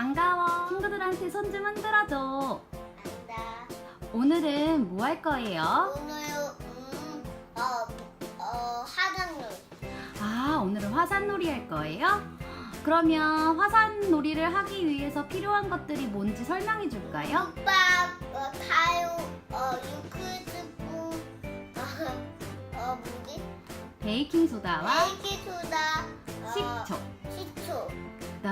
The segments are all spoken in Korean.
반가워. 친구들한테 손 좀 흔들어줘. 안다. 오늘은 뭐 할 거예요? 오늘 음, 어, 어, 하단놀. 아, 오늘은 화산놀이 할 거예요? 그러면 화산놀이를 하기 위해서 필요한 것들이 뭔지 설명해 줄까요? 오빠, 어, 타요, 어, 유크스프, 어, 어, 뭐지? 베이킹 소다와 베이킹 소다, 어. 식초.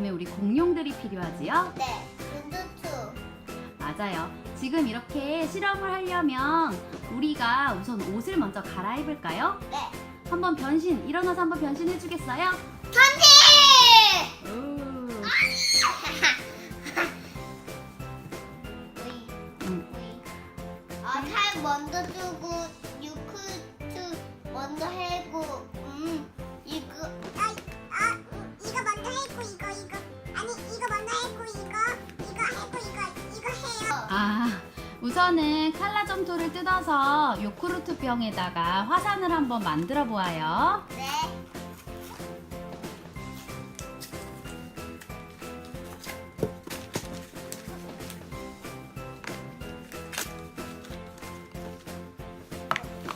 그다음에 우리 공룡들이 필요하지요? 네, 눈두투. 맞아요. 지금 이렇게 실험을 하려면 우리가 우선 옷을 먼저 갈아입을까요? 네. 한번 변신, 일어나서 한번 변신해 주겠어요? 뜯어서 요크루트 병에다가 화산을 한번 만들어 보아요. 네.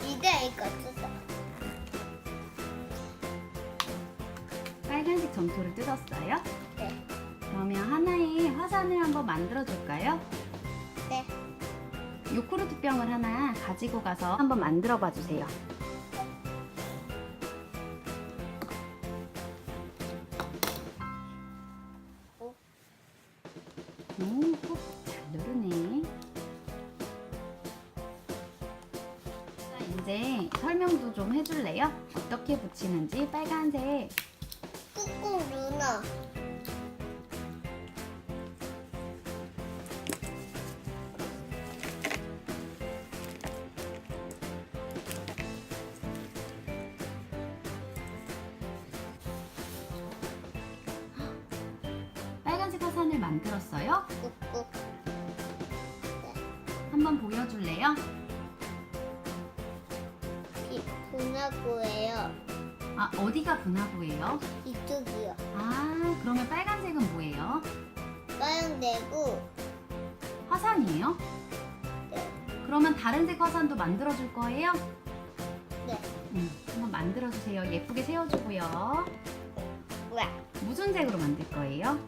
이제 이거 뜯어. 빨간색 점토를 뜯었어요. 네. 그러면 하나의 화산을 한번 만들어 줄까요? 네. 요크루트 병을 하나 가지고 가서 한번 만들어 봐 주세요. 어? 오, 꾹잘 누르네. 자, 이제 설명도 좀 해줄래요? 어떻게 붙이는지 빨간색 꾹꾹 누나. 만들었어요? 꾹꾹. 한번 보여줄래요? 이 분화구예요. 아, 어디가 분화구예요? 이쪽이요. 아, 그러면 빨간색은 뭐예요? 빨간되고 화산이에요? 네. 그러면 다른 색 화산도 만들어줄 거예요? 네. 음, 한번 만들어주세요. 예쁘게 세워주고요. 왜? 무슨 색으로 만들 거예요?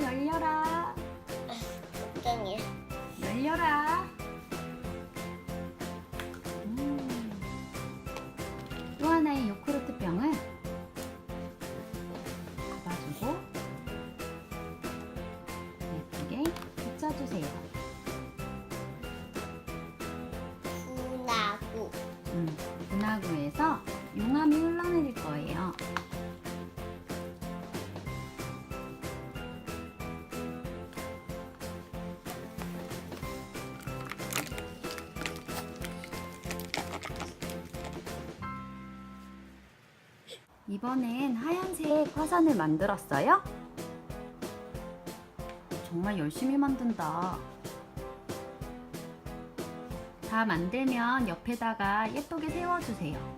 열려라. 걱정이야. 열려라. 이번엔 하얀색 화산을 만들었어요? 정말 열심히 만든다. 다 만들면 옆에다가 예쁘게 세워주세요.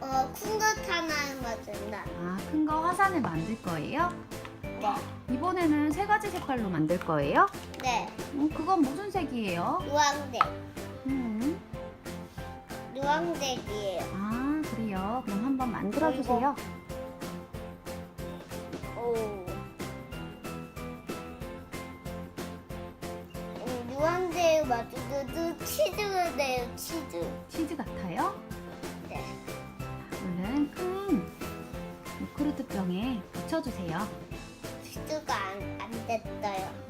어, 큰 거 하나 맞은다. 아, 큰 거 화산을 만들 거예요? 네. 이번에는 세 가지 색깔로 만들 거예요? 네. 음, 그건 무슨 색이에요? 노란색. 음, 노란색이에요. 아, 그래요. 그럼 한번 만들어 주세요. 오. 음, 노란색 맞아도 치즈가 돼요, 치즈. 치즈 같아요? 네. 얼른 큰 요크루트 병에 붙여주세요. 치즈가 안, 안 됐어요.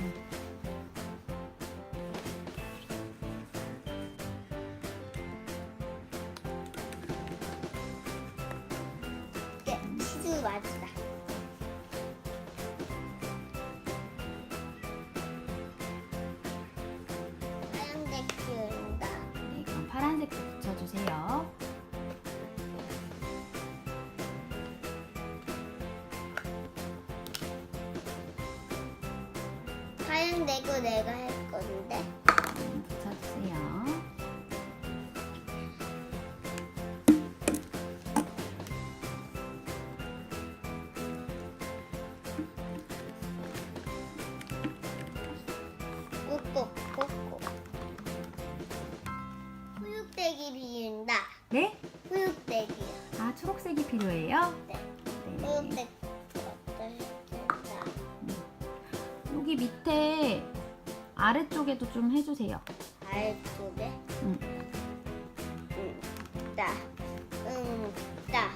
내고 내가 할 건데. 붙여주세요. 꼭꼭 꼭꼭. 후육대기 비운다. 네? 후육대기. 아, 초록색이 필요해요? 아래쪽에도 좀 해주세요. 아래쪽에 응. 응, 따, 응, 따.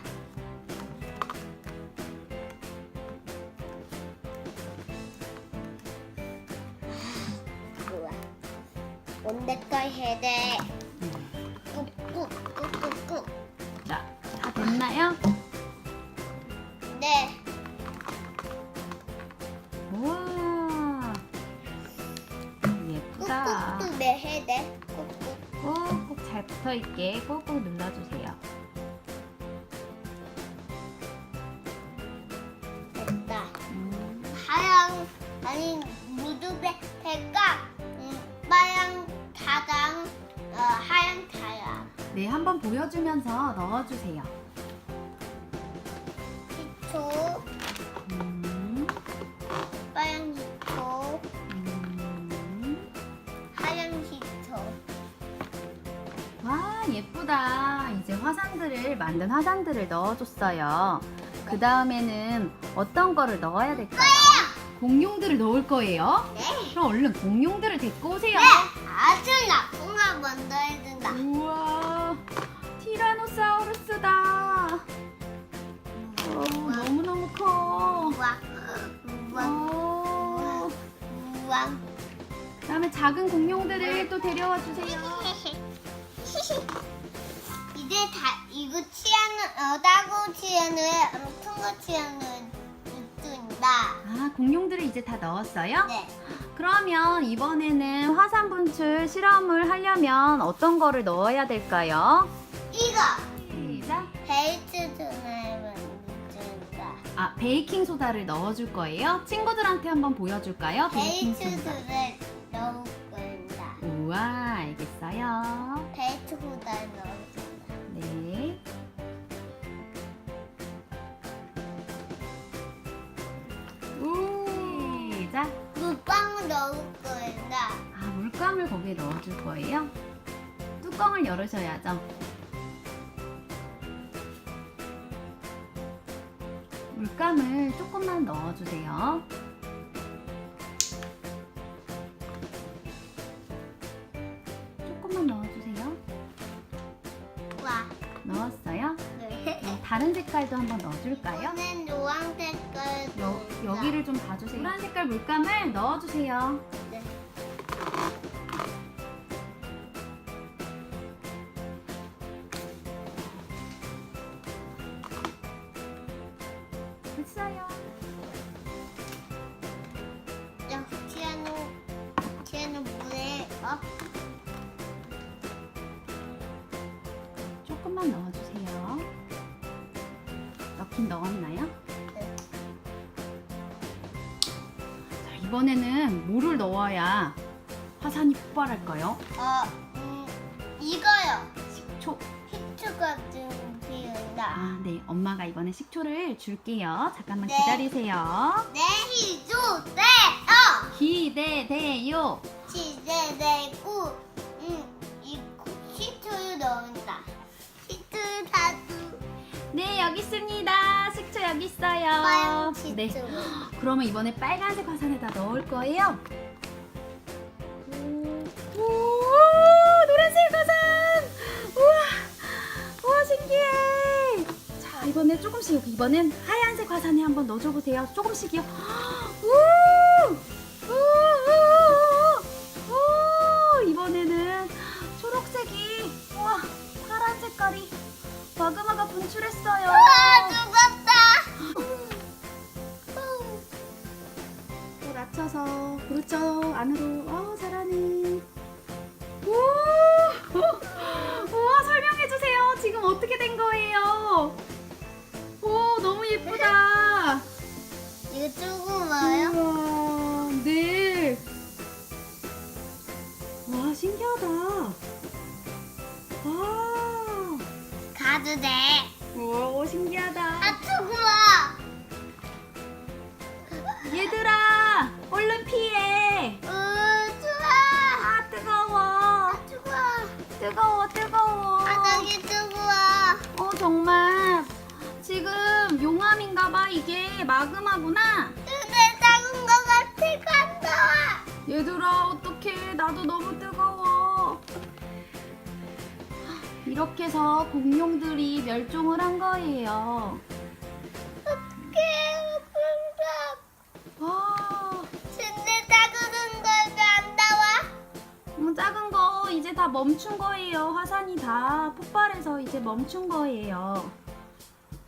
좋아. 뭔데 걸 해야 돼? 꾹꾹꾹꾹꾹. 자, 다 됐나요? 해야 돼? 꾹꾹. 꾹꾹 잘 붙어 있게 꾹꾹 눌러주세요. 됐다. 음, 하양 아니 대가 음, 빨양 다당 어, 하양 다양 네, 한번 보여주면서 넣어주세요. 희초 화산들을 만든 화산들을 넣어줬어요. 그 다음에는 어떤 거를 넣어야 될까요? 공룡들을 넣을 거예요. 네. 그럼 얼른 공룡들을 데리고 오세요. 아주 나쁜 걸 먼저 해준다 우와, 티라노사우루스다. 어, 너무너무 커. 우와 우와 어, 우와 그 다음에 작은 공룡들을 또 데려와 주세요. 이제 다 이거 치아는 어다고 치아는 큰거 치아는 이쪽입니다 아, 공룡들을 이제 다 넣었어요? 네 그러면 이번에는 화산 분출 실험을 하려면 어떤 거를 넣어야 될까요? 이거 시작. 베이트 전화를 만든다. 아, 베이킹 소다를 넣어 줄 거예요. 친구들한테 한번 보여 줄까요? 베이킹 소다. 베이트를 넣을. 우와, 알겠어요. 베이트 후다를 넣을 아, 물감을 거기에 넣어줄 거예요? 뚜껑을 열으셔야죠. 물감을 조금만 넣어주세요. 조금만 넣어주세요. 와. 넣었어요? 네. 네, 다른 색깔도 한번 넣어줄까요? 이거는 노란 색깔. 여, 여기를 좀 봐주세요. 노란 색깔 물감을 넣어주세요. 조금만 넣어주세요. 넣긴 넣었나요? 네. 자, 이번에는 뭐를 넣어야 화산이 폭발할까요? 어, 음, 이거요. 식초. 히트가 좀 비운다. 아, 네. 엄마가 이번에 식초를 줄게요. 잠깐만 네. 기다리세요. 네, 히주, 네, 어. 기대돼요. 치즈내고 여기 있습니다. 식초 여기 있어요. 빨간. 네. 그러면 이번에 빨간색 화산에다 넣을 거예요. 오, 노란색 화산! 우와, 우와 신기해. 자, 이번에 조금씩 여기 이번엔 하얀색 화산에 한번 넣어줘 보세요. 조금씩이요. 우, 마그마가 분출했어요. 와 죽었다. 또 낮춰서 그렇죠. 안으로. 어 잘하네 오! 우와 설명해 주세요. 지금 어떻게 된 거예요? 오 너무 예쁘다. 이거 조그마요? 우와 네 와 신기하다. 와. 가도 돼. 오 신기하다 아 조그마. 얘들아 얼른 피해 으 좋아. 아 뜨거워 아 좋아. 뜨거워 뜨거워 바닥이 뜨거워. 어 정말 이게 마그마구나. 눈에 작은 거 같아 간다. 얘들아 어떡해 나도 너무 뜨거워 이렇게 해서 공룡들이 멸종을 한 거예요 깨와 눈에 작은 거왜안 나와? 음, 작은 거 이제 다 멈춘 거예요 화산이 다 폭발해서 이제 멈춘 거예요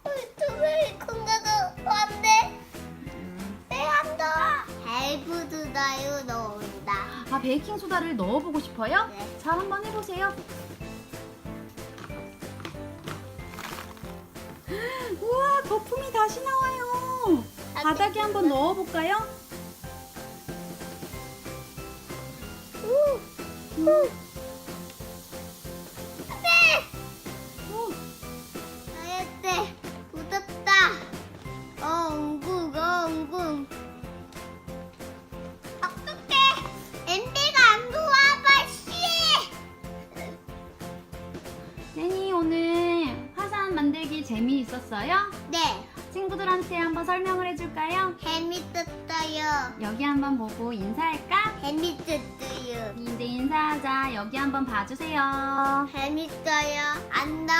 두명이 큰 거도 안 돼. 왜안 나와? 헬프도 나요 넣는다. 아 베이킹 소다를 넣어보고 싶어요? 네. 자 한번 해보세요 우와 거품이 다시 나와요 바닥에 한번 넣어볼까요? 음. 만들기 재미있었어요? 네, 친구들한테 한번 설명을 해줄까요? 재밌었어요. 여기 한번 보고 인사할까? 재밌었어요. 이제 인사하자. 여기 한번 봐주세요. 재밌어요. 안녕.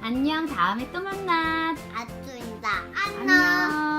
안녕. 다음에 또 만나. 아주인다. 안녕. 안녕.